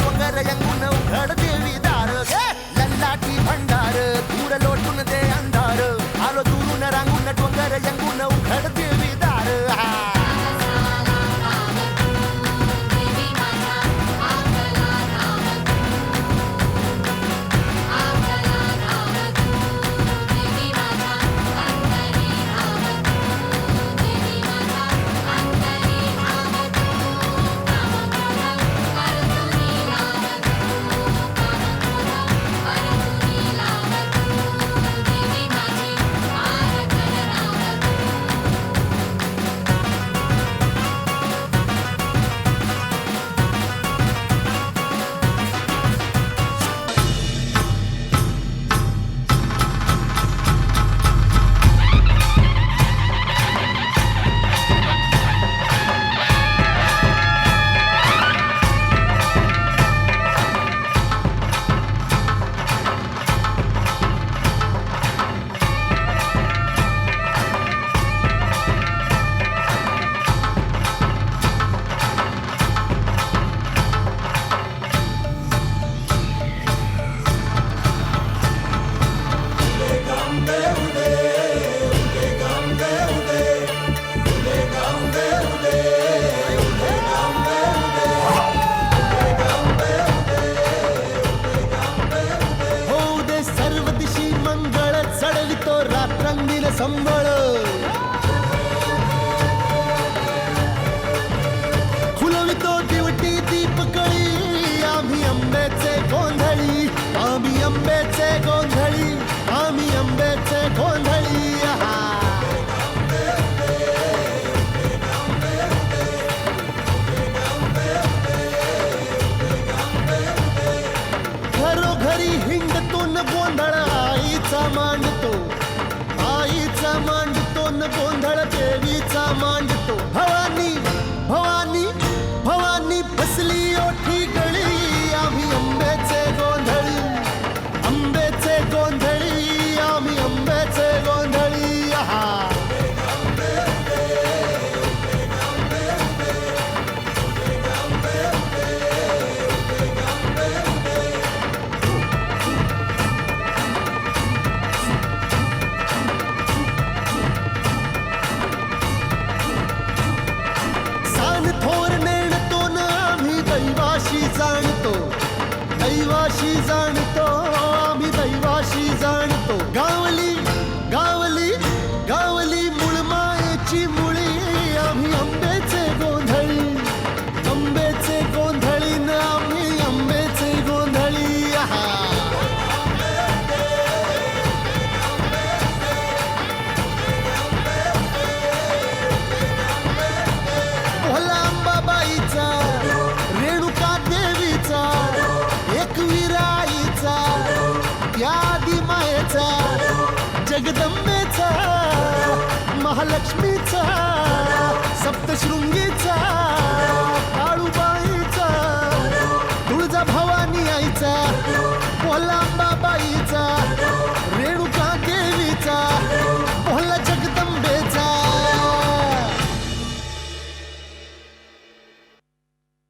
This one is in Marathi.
కొంగర ఎంగున్నావు గడదేవి దారు లల్లాటి బండారు కూరలోటున్నదే అందారు ఆలో దూరున రంగున్న కొంగర ఎంగున్నావు గడదేవి आम्ही आंब्याचे गोंधळी आम्ही आंब्याचे गोंधळी आम्ही आंब्याचे गोंधळी घरोघरी हिंडतून गोंधळ आईचा मांडतो. आईचा मांडतो न गोंधळ देवीचा मांडतो. भवानी दैवाशी जाणतो दैवाशी जाणतो. महालक्ष्मीचा सप्तशृंगीचा काळूबा